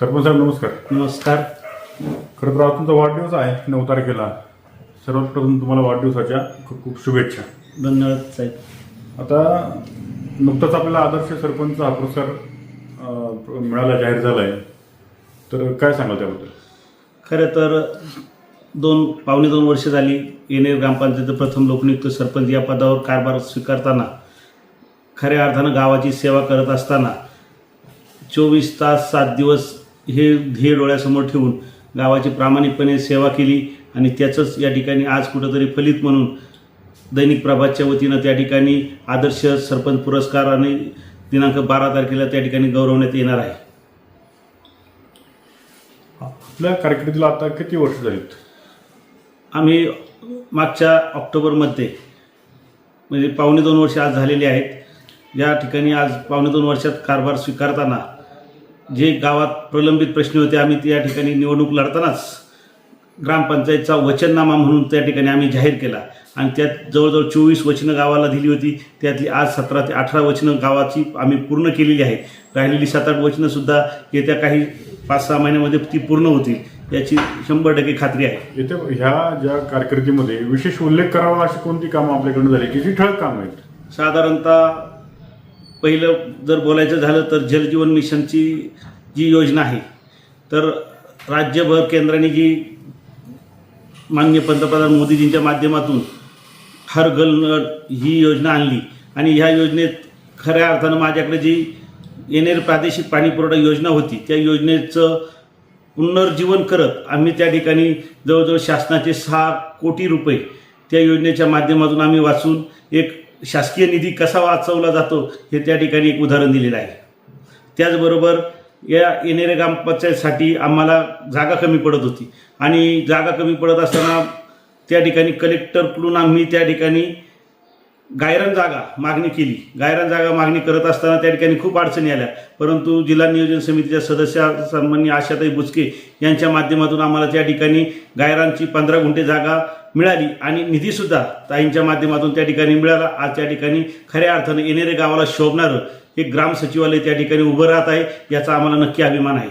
सरपंच साहेब नमस्कार. नमस्कार. खरं तर आज तुमचा वाढदिवस आहे नऊ तारखेला. सर्वात प्रथम तुम्हाला वाढदिवसाच्या खूप खूप शुभेच्छा. धन्यवाद साहेब. आता नुकताच आपल्याला आदर्श सरपंच हा पुरस्कार अं, मिळाला जाहीर झाला आहे तर काय सांगाल त्याबद्दल? खरं तर दोन पावणे दोन वर्ष झाली येणेर ग्रामपंचायत प्रथम लोकनियुक्त सरपंच या पदावर कारभार स्वीकारताना खऱ्या अर्थानं गावाची सेवा करत असताना चोवीस तास सात दिवस हे ध्येय डोळ्यासमोर ठेवून गावाची प्रामाणिकपणे सेवा केली आणि त्याचंच या ठिकाणी आज कुठंतरी फलित म्हणून दैनिक प्रभातच्या वतीनं त्या ठिकाणी आदर्श सरपंच पुरस्काराने दिनांक बारा तारखेला त्या ठिकाणी गौरवण्यात येणार आहे. आपल्या कारकिर्दीला आता किती वर्ष झालीत? आम्ही मागच्या ऑक्टोबरमध्ये म्हणजे पावणे दोन वर्ष आज झालेली आहेत. या ठिकाणी आज पावणे दोन वर्षात कारभार स्वीकारताना जे गावात प्रलंबित प्रश्न होते आम्ही त्या ठिकाणी निवडणूक लढतानाच ग्रामपंचायतचा वचननामा म्हणून त्या ठिकाणी आम्ही जाहीर केला. आणि त्यात जवळजवळ चोवीस वचनं गावाला दिली होती. त्यातली आज सतरा ते अठरा वचनं गावाची आम्ही पूर्ण केलेली आहेत. राहिलेली सात आठ वचनंसुद्धा येत्या काही पाच सहा महिन्यामध्ये ती पूर्ण होतील याची शंभर टक्के खात्री आहे. इथे ह्या ज्या कारकिर्दीमध्ये विशेष उल्लेख करावा अशी कोणती कामं आपल्याकडनं झाली? की जी ठळक कामं आहेत? साधारणतः पहिलं जर बोलायचं झालं तर जलजीवन मिशनची जी योजना आहे तर राज्यभर केंद्राने जी मान्य पंतप्रधान मोदीजींच्या माध्यमातून हर गल ही योजना आणली आणि ह्या योजनेत खऱ्या अर्थानं माझ्याकडे जी येणेर प्रादेशिक पाणी पुरवठा योजना होती त्या योजनेचं पुनर्जीवन करत आम्ही त्या ठिकाणी जवळजवळ शासनाचे सहा कोटी रुपये त्या योजनेच्या माध्यमातून आम्ही वाचून एक शासकीय निधी कसा वाचवला जातो हे त्या ठिकाणी एक उदाहरण दिलेलं आहे. त्याचबरोबर या येणेरे ग्रामपंचायतसाठी आम्हाला जागा कमी पडत होती. आणि जागा कमी पडत असताना त्या ठिकाणी कलेक्टरकडून आम्ही त्या ठिकाणी गायरन जागा मागणी केली. गायरन जागा मागणी करत असताना त्या ठिकाणी खूप अडचणी आल्या. परंतु जिल्हा नियोजन समितीच्या सदस्या सन्माननीय आशाताई बुचके यांच्या माध्यमातून आम्हाला त्या ठिकाणी गायरांची पंधरा गुंठे जागा मिळाली आणि निधीसुद्धा ताईंच्या माध्यमातून त्या ठिकाणी मिळाला. आज त्या ठिकाणी खऱ्या अर्थानं येणेरे गावाला शोभणारं एक ग्राम सचिवालय त्या ठिकाणी उभं राहत आहे याचा आम्हाला नक्की अभिमान आहे.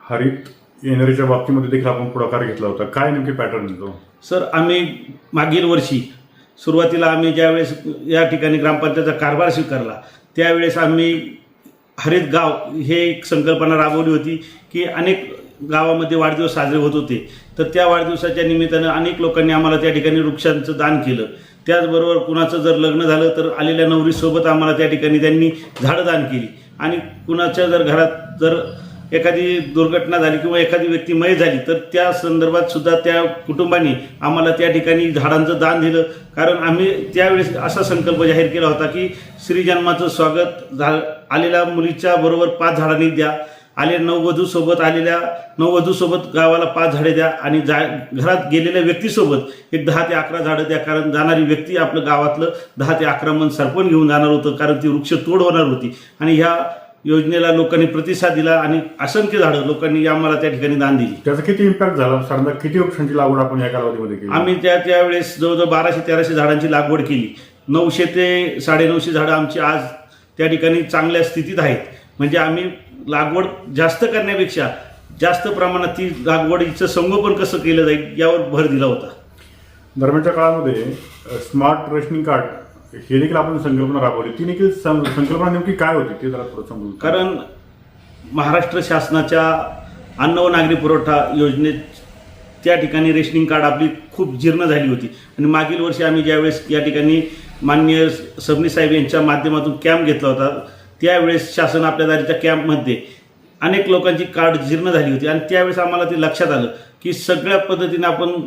हरित येणारीच्या बाबतीमध्ये देखील आपण पुढाकार घेतला होता. काय नेमके पॅटर्न तो? सर आम्ही मागील वर्षी सुरुवातीला आम्ही ज्यावेळेस या ठिकाणी ग्रामपंचायतचा कारभार स्वीकारला त्यावेळेस आम्ही हरित गाव हे एक संकल्पना राबवली होती की अनेक गावामध्ये वाढदिवस साजरे होत होते. तर त्या वाढदिवसाच्या निमित्तानं अनेक लोकांनी आम्हाला त्या ठिकाणी वृक्षांचं दान केलं. त्याचबरोबर कुणाचं जर लग्न झालं तर आलेल्या नवरीसोबत आम्हाला त्या ठिकाणी त्यांनी झाडं दान केली. आणि कुणाच्या जर घरात जर एखादी दुर्घटना झाली किंवा एखादी व्यक्ती मय झाली तर त्या संदर्भात सुद्धा त्या कुटुंबाने आम्हाला त्या ठिकाणी झाडांचं दान दिलं. कारण आम्ही त्यावेळेस असा संकल्प जाहीर केला होता की श्रीजन्माचं स्वागत झा आलेल्या मुलीच्या बरोबर पाच झाडांनी द्या. आले नववधूसोबत आलेल्या नववधूसोबत गावाला पाच झाडे द्या आणि जा घरात गेलेल्या व्यक्तीसोबत एक दहा ते अकरा झाडं द्या. कारण जाणारी व्यक्ती आपलं गावातलं दहा ते अकरा मन सरपण घेऊन जाणार होतं. कारण ती वृक्ष तोड होणार होती. आणि ह्या योजनेला लोकांनी प्रतिसाद दिला आणि असंख्य झाडं लोकांनी आम्हाला त्या ठिकाणी दान दिली. त्याचा किती इम्पॅक्ट झाला? साधारण किती वृक्षांची लागवड आपण या कालावधीमध्ये केली? आम्ही त्या त्यावेळेस जवळजवळ बाराशे तेराशे झाडांची लागवड केली. नऊशे ते साडेनऊशे झाडं आमची आज त्या ठिकाणी चांगल्या स्थितीत आहेत. म्हणजे आम्ही लागवड जास्त करण्यापेक्षा जास्त प्रमाणात ती लागवडीचं संगोपन कसं केलं जाईल यावर भर दिला होता. दरम्यानच्या काळामध्ये स्मार्ट रेशनिंग कार्ड हे देखील आपण संकल्पना राबवली. ती देखील संकल्पना नेमकी काय होती ते जरा थोडं समजून. कारण महाराष्ट्र शासनाच्या अन्न व नागरी पुरवठा योजनेत त्या ठिकाणी रेशनिंग कार्ड आपली खूप जीर्ण झाली होती. आणि मागील वर्षी आम्ही ज्यावेळेस या ठिकाणी माननीय सबनी साहेब यांच्या माध्यमातून कॅम्प घेतला होता त्यावेळेस शासन आपल्या दारीच्या कॅम्पमध्ये अनेक लोकांची कार्ड जीर्ण झाली होती. आणि त्यावेळेस आम्हाला ते लक्षात आलं की सगळ्या पद्धतीने आपण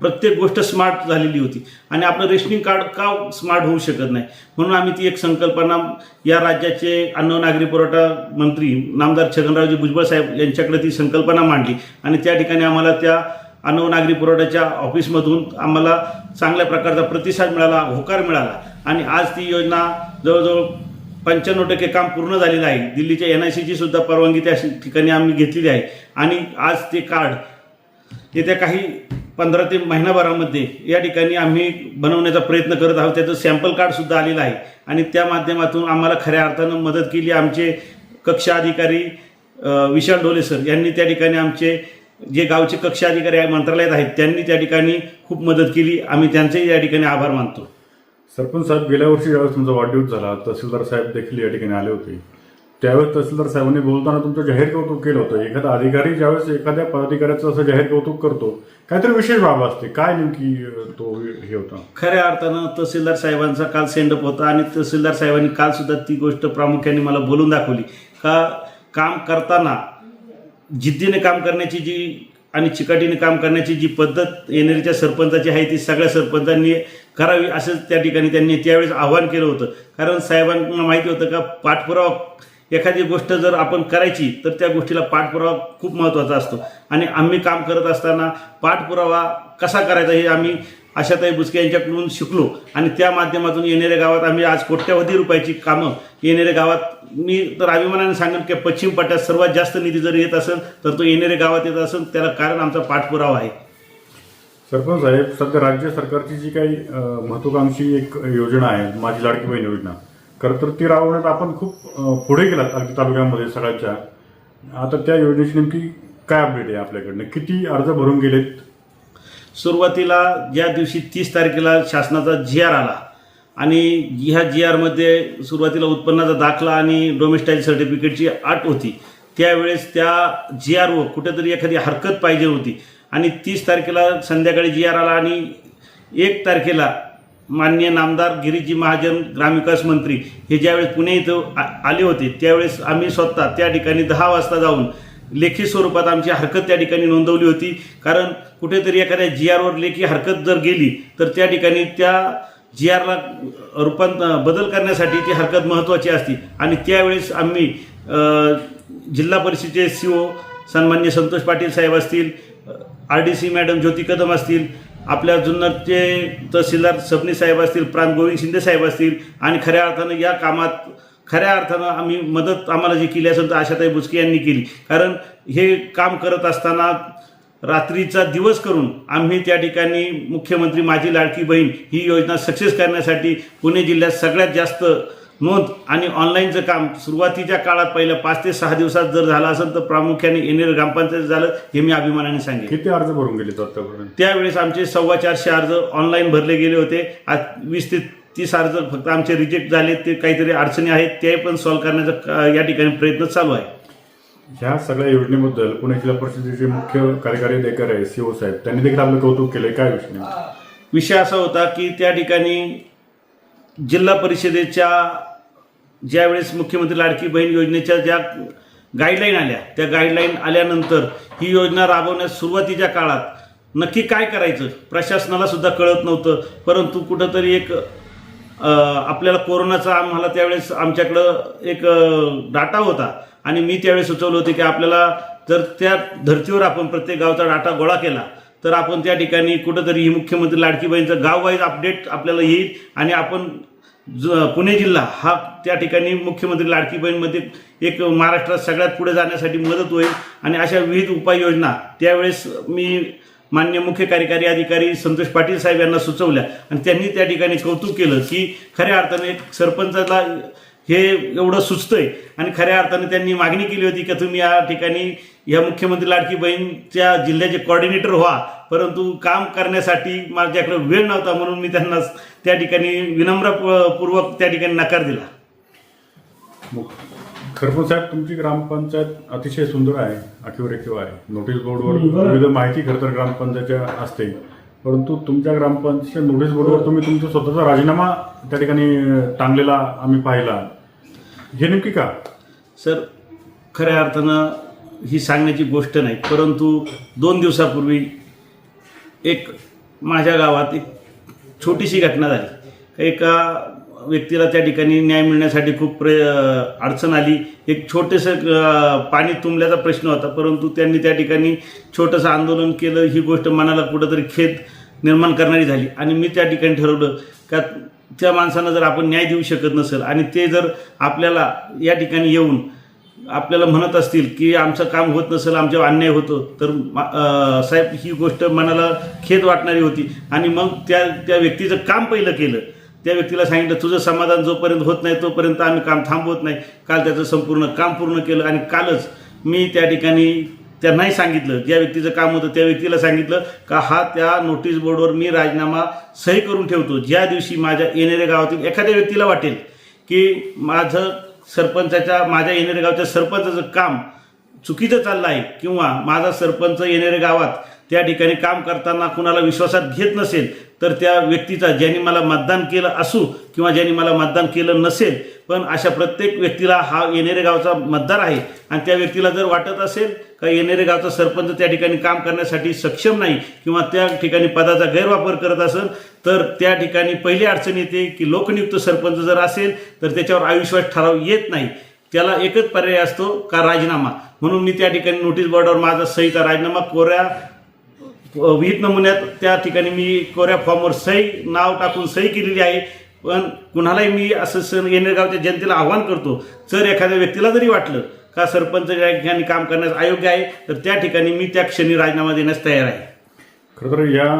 प्रत्येक गोष्ट स्मार्ट झालेली होती. आणि आपलं रेशनिंग कार्ड का स्मार्ट होऊ शकत नाही? म्हणून आम्ही ती एक संकल्पना या राज्याचे अन्न नागरी पुरवठा मंत्री नामदार छगनरावजी भुजबळ साहेब यांच्याकडे ती संकल्पना मांडली. आणि त्या ठिकाणी आम्हाला त्या अन्न नागरी पुरवठ्याच्या ऑफिसमधून आम्हाला चांगल्या प्रकारचा प्रतिसाद मिळाला होकार मिळाला. आणि आज ती योजना जवळजवळ पंच्याण्णव टक्के काम पूर्ण झालेलं आहे. दिल्लीच्या एन आय सीची सुद्धा परवानगी त्या ठिकाणी आम्ही घेतलेली आहे. आणि आज ते कार्ड येत्या काही पंधरा ते महिनाभरामध्ये या ठिकाणी आम्ही बनवण्याचा प्रयत्न करत आहोत. त्याचं सॅम्पल कार्डसुद्धा आलेलं आहे. आणि त्या माध्यमातून आम्हाला खऱ्या अर्थानं मदत केली. आमचे कक्षा अधिकारी विशाल डोले सर यांनी त्या ठिकाणी आमचे जे गावचे कक्षा अधिकारी मंत्रालयात आहेत त्यांनी त्या ठिकाणी खूप मदत केली. आम्ही त्यांचेही या ठिकाणी आभार मानतो. सरपंच साहेब गेल्या वर्षी ज्यावेळेस तुमचा वाढदिवस झाला तहसीलदार साहेब देखील या ठिकाणी आले होते. त्यावेळेस तहसीलदार साहेबांनी बोलताना तुमचं जाहीर कौतुक केलं होतं. एखादा अधिकारी ज्यावेळेस एखाद्या पदाधिकाऱ्याचं असं जाहीर कौतुक करतो काहीतरी विशेष बाब असते. काय नेमकी तो हे होता? खऱ्या अर्थानं तहसीलदार साहेबांचा काल सेंडअप होता आणि तहसीलदार साहेबांनी काल सुद्धा ती गोष्ट प्रामुख्याने मला बोलून दाखवली. का काम करताना जिद्दीने काम करण्याची जी आणि चिकाटीने काम करण्याची जी पद्धत येणारीच्या सरपंचाची आहे ती सगळ्या सरपंचांनी करावी असं त्या ठिकाणी त्यांनी त्यावेळेस आव्हान केलं होतं. कारण साहेबांना माहिती होतं का पाठपुरावा एखादी गोष्ट जर आपण करायची तर त्या गोष्टीला पाठपुरावा खूप महत्त्वाचा असतो. आणि आम्ही काम करत असताना पाठपुरावा कसा करायचा हे आम्ही आशाताई बुचके यांच्याकडून शिकलो. आणि त्या माध्यमातून येणाऱ्या गावात आम्ही आज कोट्यवधी रुपयाची कामं येणाऱ्या गावात मी तर अभिमानाने सांगेन की पश्चिम पट्ट्यात सर्वात जास्त निधी जर येत असेल तर तो येणाऱ्या गावात येत असेल. त्याला कारण आमचा पाठपुरावा आहे. सरपंच साहेब सध्या राज्य सरकारची जी काही महत्वाकांक्षी एक योजना आहे माझी लाडकी बहीण योजना खरं तर ती राबवण्यात आपण खूप पुढे गेलात अगदी तालुक्यामध्ये सगळ्याच्या. आता त्या योजनेची नेमकी काय अपडेट आहे आपल्याकडनं? किती अर्ज भरून गेलेत? सुरुवातीला ज्या दिवशी तीस तारखेला शासनाचा जी आर आला आणि ह्या जी आरमध्ये सुरुवातीला उत्पन्नाचा दाखला आणि डोमेस्टाईल सर्टिफिकेटची अट होती त्यावेळेस त्या जी आरवर कुठेतरी एखादी हरकत पाहिजे होती. आणि तीस तारखेला संध्याकाळी जी आर आला आणि एक तारखेला माननीय नामदार गिरीजी महाजन ग्रामविकास मंत्री हे ज्यावेळेस पुणे इथं आ- आले होते त्यावेळेस आम्ही स्वतः त्या ठिकाणी दहा वाजता जाऊन लेखी स्वरूपात आमची हरकत त्या ठिकाणी नोंदवली होती. कारण कुठेतरी एखाद्या जी आरवर लेखी हरकत जर गेली तर त्या ठिकाणी त्या जी आरला रूपांत बदल करण्यासाठी ती हरकत महत्त्वाची असते. आणि त्यावेळेस आम्ही जिल्हा परिषदेचे सी ओ सन्मान्य संतोष पाटील साहेब असतील R D C madam Jyoti Kadam असतील आपल्या जुन्नरचे तहसीलदार सबनी साहेब असतील प्रांत गोविंद शिंदे साहेब असतील आणि खऱ्या अर्थानं या कामात खऱ्या अर्थानं आम्ही मदत आम्हाला जी केली असेल तर आशाताई बुचके यांनी केली. कारण हे काम करत असताना रात्रीचा दिवस करून आम्ही त्या ठिकाणी मुख्यमंत्री माझी लाडकी बहीण ही योजना सक्सेस करण्यासाठी पुणे जिल्ह्यात सगळ्यात जास्त नोंद आणि ऑनलाईनचं काम सुरुवातीच्या काळात पहिल्या पाच ते सहा दिवसात जर झालं असेल तर प्रामुख्याने येणेर ग्रामपंचायत झालं हे मी अभिमानाने सांगेन. किती अर्ज भरून गेलेत आतापर्यंत त्यावेळेस आमचे सव्वा चारशे अर्ज ऑनलाईन भरले गेले होते. आज वीस ते तीस अर्ज फक्त आमचे रिजेक्ट झाले ते काहीतरी अडचणी आहेत ते पण सॉल्व्ह करण्याचा या ठिकाणी प्रयत्न चालू आहे. ह्या सगळ्या योजनेबद्दल पुणे जिल्हा परिषदेचे मुख्य कार्यकारी अधिकारी आहे सीओ साहेब. त्यांनी देखील आपलं कौतुक केलंय. काय विषय? विषय असा होता की त्या ठिकाणी जिल्हा परिषदेच्या ज्यावेळेस मुख्यमंत्री लाडकी बहीण योजनेच्या ज्या गाईडलाईन आल्या त्या गाईडलाईन आल्यानंतर ही योजना राबवण्यास सुरुवातीच्या काळात नक्की काय करायचं प्रशासनाला सुद्धा कळत नव्हतं. परंतु कुठंतरी एक आपल्याला कोरोनाचा आम्हाला त्यावेळेस आमच्याकडं एक डाटा होता. आणि मी त्यावेळेस सुचवलं होतं की आपल्याला जर त्या धर्तीवर आपण प्रत्येक गावचा डाटा गोळा केला तर आपण त्या ठिकाणी कुठंतरी ही मुख्यमंत्री लाडकीबाईंचं बहीणचं गाववाईज अपडेट आपल्याला येईल आणि आपण ज पुणे जिल्हा हा त्या ठिकाणी मुख्यमंत्री लाडकीबाईंमध्ये एक महाराष्ट्रात सगळ्यात पुढे जाण्यासाठी मदत होईल. आणि अशा विविध उपाययोजना त्यावेळेस मी मान्य मुख्य कार्यकारी अधिकारी संतोष पाटील साहेब यांना सुचवल्या. आणि त्यांनी त्या ठिकाणी कौतुक केलं की खऱ्या अर्थाने सरपंचाला हे एवढं सुचतंय आणि खऱ्या अर्थाने त्यांनी मागणी केली होती की तुम्ही या ठिकाणी या मुख्यमंत्री लाडकी बहीणच्या जिल्ह्याचे कॉर्डिनेटर व्हा. परंतु काम करण्यासाठी माझ्याकडे वेळ नव्हता म्हणून मी त्यांना त्या ठिकाणी विनम्रपूर्वक त्या ठिकाणी नकार दिला. मग खरपूर साहेब तुमची ग्रामपंचायत अतिशय सुंदर आहे रेखीव आहे. नोटीस बोर्डवर विविध माहिती खरं तर ग्रामपंचायतच्या असते. परंतु तुमच्या ग्रामपंचायत नोटीस बोर्डवर तुम्ही तुमचा स्वतःचा राजीनामा त्या ठिकाणी टांगलेला आम्ही पाहिला. हे नेमकी का? सर खऱ्या अर्थानं ही सांगण्याची गोष्ट नाही परंतु दोन दिवसापूर्वी एक माझ्या गावात एक छोटीशी घटना झाली. एका व्यक्तीला त्या ठिकाणी न्याय मिळण्यासाठी खूप प्र अडचण आली. एक छोटंसं पाणी तुंबल्याचा प्रश्न होता. परंतु त्यांनी त्या ठिकाणी छोटंसं आंदोलन केलं. ही गोष्ट मनाला कुठंतरी खेद निर्माण करणारी झाली. आणि मी त्या ठिकाणी ठरवलं का त्या माणसांना जर आपण न्याय देऊ शकत नसेल आणि ते जर आपल्याला या ठिकाणी येऊन आपल्याला म्हणत असतील की आमचं काम होत नसेल आमच्यावर अन्याय होतो तर साहेब ही गोष्ट मनाला खेद वाटणारी होती. आणि मग त्या त्या व्यक्तीचं काम पहिलं केलं. त्या व्यक्तीला सांगितलं तुझं समाधान जोपर्यंत होत नाही तोपर्यंत आम्ही काम थांबवत नाही. काल त्याचं संपूर्ण काम पूर्ण केलं आणि कालच मी त्या ठिकाणी त्यांनाही सांगितलं ज्या व्यक्तीचं काम होतं त्या व्यक्तीला सांगितलं का हा त्या नोटीस बोर्डवर मी राजीनामा सही करून ठेवतो. ज्या दिवशी माझ्या येणाऱ्या गावातील एखाद्या व्यक्तीला वाटेल की माझं सरपंचाच्या माझ्या येणाऱ्या गावच्या सरपंचाचं काम चुकीचं चाललं आहे किंवा माझा सरपंच येणाऱ्या गावात त्या ठिकाणी काम करताना कुणाला विश्वासात घेत नसेल तर त्या व्यक्तीचा ज्यांनी मला मतदान केलं असू किंवा ज्यांनी मला मतदान केलं नसेल पण अशा प्रत्येक व्यक्तीला हा येणेरे गावचा मतदार आहे. आणि त्या व्यक्तीला जर वाटत असेल का येणेरे गावचा सरपंच त्या ठिकाणी काम करण्यासाठी सक्षम नाही किंवा त्या ठिकाणी पदाचा गैरवापर करत असेल तर त्या ठिकाणी पहिली अडचण येते की लोकनियुक्त सरपंच जर असेल तर त्याच्यावर अविश्वास ठराव येत नाही. त्याला एकच पर्याय असतो का राजीनामा. म्हणून मी त्या ठिकाणी नोटीस बोर्डवर माझा सहीचा राजीनामा कोऱ्या विहित नमुन्यात त्या ठिकाणी मी कोऱ्या फॉर्मवर सही नाव टाकून सही केलेली आहे. पण कुणालाही मी असं सण येणेगावच्या जनतेला आव्हान करतो जर एखाद्या व्यक्तीला जरी वाटलं का सरपंच या ठिकाणी काम करण्यास अयोग्य आहे तर त्या ठिकाणी मी त्या क्षणी राजीनामा देण्यास तयार आहे. खरं तर या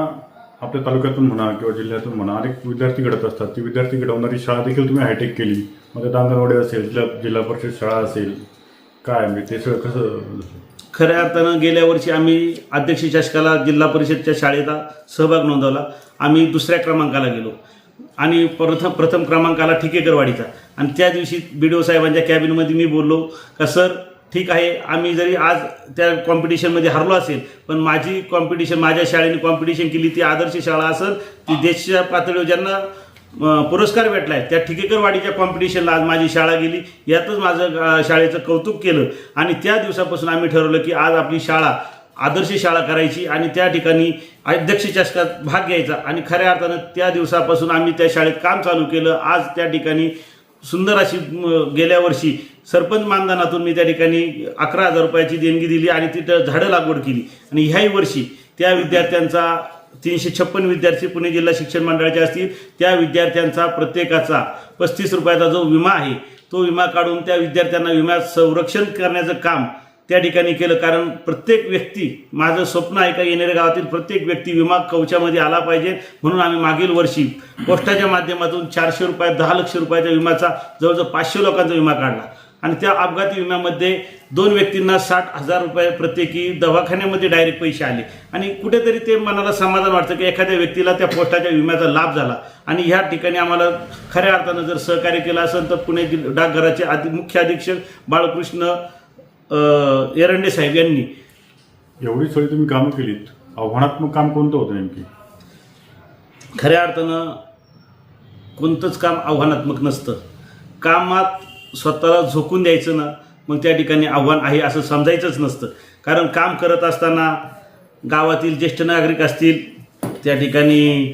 आपल्या तालुक्यातून म्हणा किंवा जिल्ह्यातून म्हणा अनेक विद्यार्थी घडत असतात. ती विद्यार्थी घडवणारी शाळा देखील तुम्ही हायटेक केली. मग त्यात अंगणवाडी असेल जिल्हा जिल्हा परिषद शाळा असेल काय? म्हणजे ते सगळं कसं खऱ्या अर्थानं गेल्या वर्षी आम्ही अध्यक्ष शासकाला जिल्हा परिषदच्या शाळेचा सहभाग नोंदवला. आम्ही दुसऱ्या क्रमांकाला गेलो. आणि प्रथम प्रथम क्रमांकाला ठिकेकरवाडीचा. आणि त्या दिवशी बी डी ओ साहेबांच्या कॅबिनमध्ये मी बोललो का सर ठीक आहे आम्ही जरी आज त्या कॉम्पिटिशनमध्ये हरलो असेल पण माझी कॉम्पिटिशन माझ्या शाळेने कॉम्पिटिशन केली ती आदर्श शाळा असेल ती देशाच्या पातळीवर ज्यांना पुरस्कार भेटला आहे त्या ठिकेकरवाडीच्या कॉम्पिटिशनला आज माझी शाळा गेली. यातच माझं शाळेचं कौतुक केलं. आणि त्या दिवसापासून आम्ही ठरवलं की आज आपली शाळा आदर्श शाळा करायची आणि त्या ठिकाणी अध्यक्ष चषकात भाग घ्यायचा. आणि खऱ्या अर्थानं त्या दिवसापासून आम्ही त्या शाळेत काम चालू केलं. आज त्या ठिकाणी सुंदर अशी गेल्या वर्षी सरपंच मानधनातून मी त्या ठिकाणी अकरा हजार रुपयाची देणगी दिली आणि तिथं झाडं लागवड केली. आणि ह्याही वर्षी त्या विद्यार्थ्यांचा तीनशे छप्पन विद्यार्थी पुणे जिल्हा शिक्षण मंडळाचे असतील. त्या विद्यार्थ्यांचा प्रत्येकाचा पस्तीस रुपयाचा जो विमा आहे तो विमा काढून त्या विद्यार्थ्यांना विम्यात संरक्षण करण्याचं काम त्या ठिकाणी केलं. कारण प्रत्येक व्यक्ती माझं स्वप्न आहे का येणाऱ्या गावातील प्रत्येक व्यक्ती विमा कवचामध्ये आला पाहिजे म्हणून आम्ही मागील वर्षी पोस्टाच्या माध्यमातून चारशे रुपयात दहा लक्ष रुपयाच्या विम्याचा जवळजवळ पाचशे लोकांचा विमा काढला. आणि त्या अपघाती विम्यामध्ये दोन व्यक्तींना साठ हजार रुपये प्रत्येकी दवाखान्यामध्ये डायरेक्ट पैसे आले. आणि कुठेतरी ते मनाला समाधान वाटतं की एखाद्या व्यक्तीला त्या पोस्टाच्या विम्याचा लाभ झाला. आणि ह्या ठिकाणी आम्हाला खऱ्या अर्थानं जर सहकार्य केलं असेल तर पुणे डाकघराचे आधी मुख्य अधीक्षक बाळकृष्ण एरंडे साहेब यांनी. एवढी सगळी तुम्ही कामं केलीत. आव्हानात्मक काम कोणतं होतं नेमकी? खऱ्या अर्थानं कोणतंच काम आव्हानात्मक नसतं. कामात स्वतःला झोकून द्यायचं ना मग त्या ठिकाणी आव्हान आहे असं समजायचंच नसतं. कारण काम करत असताना गावातील ज्येष्ठ नागरिक असतील त्या ठिकाणी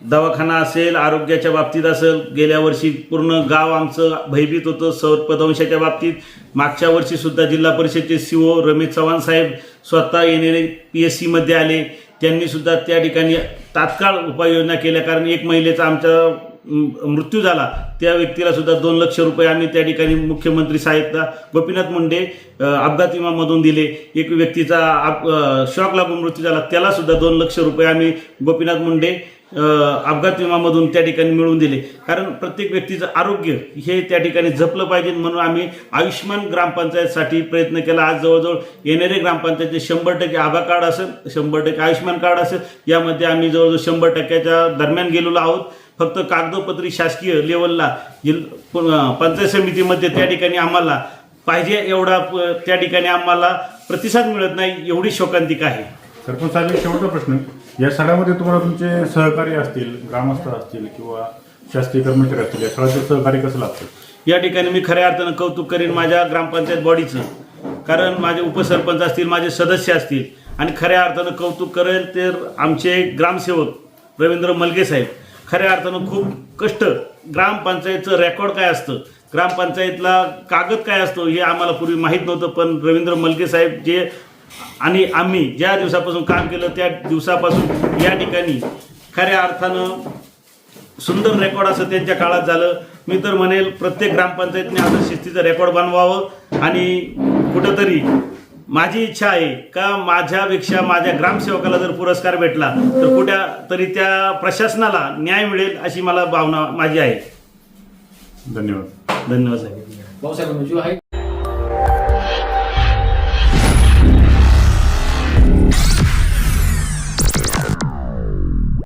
दवाखाना असेल आरोग्याच्या बाबतीत असेल गेल्या वर्षी पूर्ण गाव आमचं भयभीत होतं सर्पदंशाच्या बाबतीत. मागच्या वर्षीसुद्धा जिल्हा परिषदचे सी ओ रमेश चव्हाण साहेब स्वतः येणारे पी एस सीमध्ये आले. त्यांनीसुद्धा त्या ठिकाणी तात्काळ उपाययोजना केल्या. कारण एक महिलेचा आमच्या मृत्यू झाला त्या व्यक्तीला सुद्धा दोन लक्ष रुपये आम्ही त्या ठिकाणी मुख्यमंत्री सहायता गोपीनाथ मुंडे अपघात विमामधून दिले. एक व्यक्तीचा आप- शॉक लागून मृत्यू झाला. त्याला सुद्धा दोन लक्ष रुपये आम्ही गोपीनाथ मुंडे अपघात विमामधून त्या ठिकाणी मिळवून दिले. कारण प्रत्येक व्यक्तीचं आरोग्य हे त्या ठिकाणी जपलं पाहिजे म्हणून आम्ही आयुष्यमान ग्रामपंचायतसाठी प्रयत्न केला. आज जवळजवळ येणारे ग्रामपंचायतचे शंभर टक्के आभा कार्ड असेल शंभर टक्के आयुष्यमान कार्ड असेल यामध्ये आम्ही जवळजवळ शंभर टक्क्याच्या दरम्यान गेलेलो आहोत. फक्त कागदोपत्री शासकीय लेवलला जिल पंचायत समितीमध्ये त्या ठिकाणी आम्हाला पाहिजे एवढा त्या ठिकाणी आम्हाला प्रतिसाद मिळत नाही एवढी शोकांतिका आहे. सरपंच साहेब एक शेवटचा प्रश्न. या सगळ्यामध्ये तुम्हाला तुमचे सहकारी असतील ग्रामस्थ असतील किंवा शासकीय कर्मचारी असतील या सगळ्याचं सहकार्य कसं लागतं? या ठिकाणी मी खऱ्या अर्थानं कौतुक करेन माझ्या ग्रामपंचायत बॉडीचं. कारण माझे उपसरपंच असतील माझे सदस्य असतील आणि खऱ्या अर्थानं कौतुक करेल तर आमचे ग्रामसेवक रवींद्र मलगे साहेब. खऱ्या अर्थानं खूप कष्ट. ग्रामपंचायतचं रेकॉर्ड काय असतं? ग्रामपंचायतला कागद काय असतो हे आम्हाला पूर्वी माहीत नव्हतं पण रवींद्र मलके साहेब जे आणि आम्ही ज्या दिवसापासून काम केलं त्या दिवसापासून या ठिकाणी खऱ्या अर्थानं सुंदर रेकॉर्ड असं त्यांच्या काळात झालं. मी तर म्हणेल प्रत्येक ग्रामपंचायतने असं शिस्तीचं रेकॉर्ड बनवावं आणि कुठंतरी माझी इच्छा आहे का माझ्यापेक्षा माझ्या ग्रामसेवकाला जर पुरस्कार भेटला तर कुठ्या तरी त्या प्रशासनाला न्याय मिळेल अशी मला भावना माझी आहे. धन्यवाद. धन्यवाद साहेब. भाऊसाहेब आहे